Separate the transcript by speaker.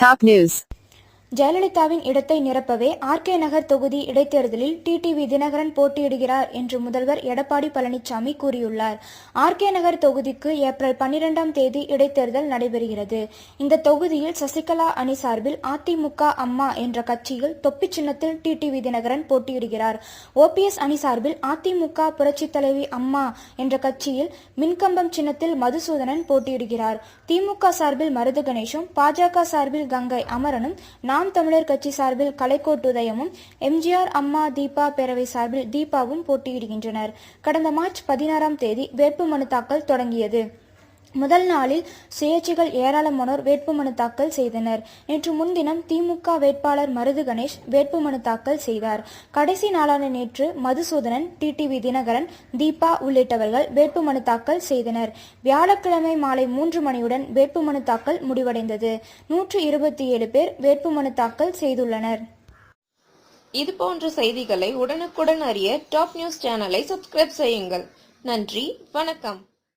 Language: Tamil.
Speaker 1: Top news.
Speaker 2: ஜெயலலிதாவின் இடத்தை நிரப்பவே ஆர்கே நகர் தொகுதி இடைத்தேர்தலில் டிடிவி தினகரன் போட்டியிடுகிறார் என்று முதல்வர் எடப்பாடி பழனிசாமி கூறியுள்ளார். ஆர்கே நகர் தொகுதிக்கு ஏப்ரல் பன்னிரெண்டாம் தேதி இடைத்தேர்தல் நடைபெறுகிறது. இந்த தொகுதியில் சசிகலா அணி சார்பில் அதிமுக அம்மா என்ற கட்சியில் தொப்பி சின்னத்தில் டிடிவி தினகரன் போட்டியிடுகிறார். ஓபிஎஸ் அணி சார்பில் அதிமுக புரட்சி தலைவி அம்மா என்ற கட்சியில் மின்கம்பம் சின்னத்தில் மதுசூதனன் போட்டியிடுகிறார். திமுக சார்பில் மருது கணேஷும் பாஜக சார்பில் கங்கை அமரனும் நாம் தமிழர் கட்சி சார்பில் கலைக்கோட்டுதயமும் எம்ஜிஆர் அம்மா தீபா பேரவை சார்பில் தீபாவும் போட்டியிடுகின்றனர். கடந்த மார்ச் பதினாறாம் தேதி வேட்புமனு தாக்கல் தொடங்கியது. முதல் நாளில் சுயேட்சைகள் ஏராளமானோர் வேட்புமனு தாக்கல் செய்தனர். நேற்று முன்தினம் திமுக வேட்பாளர் மருது கணேஷ் வேட்புமனு தாக்கல் செய்தார். கடைசி நாளான நேற்று மதுசூதனன் டிடிவி தினகரன் தீபா உள்ளிட்டவர்கள் வேட்புமனு தாக்கல் செய்தனர். வியாழக்கிழமை மாலை மூன்று மணியுடன் வேட்புமனு தாக்கல் முடிவடைந்தது. நூற்று இருபத்தி ஏழு பேர் வேட்புமனு தாக்கல் செய்துள்ளனர்.
Speaker 3: இது போன்ற செய்திகளை உடனுக்குடன் அறிய டாப் நியூஸ் சேனலை சப்ஸ்கிரைப் செய்யுங்கள். நன்றி வணக்கம்.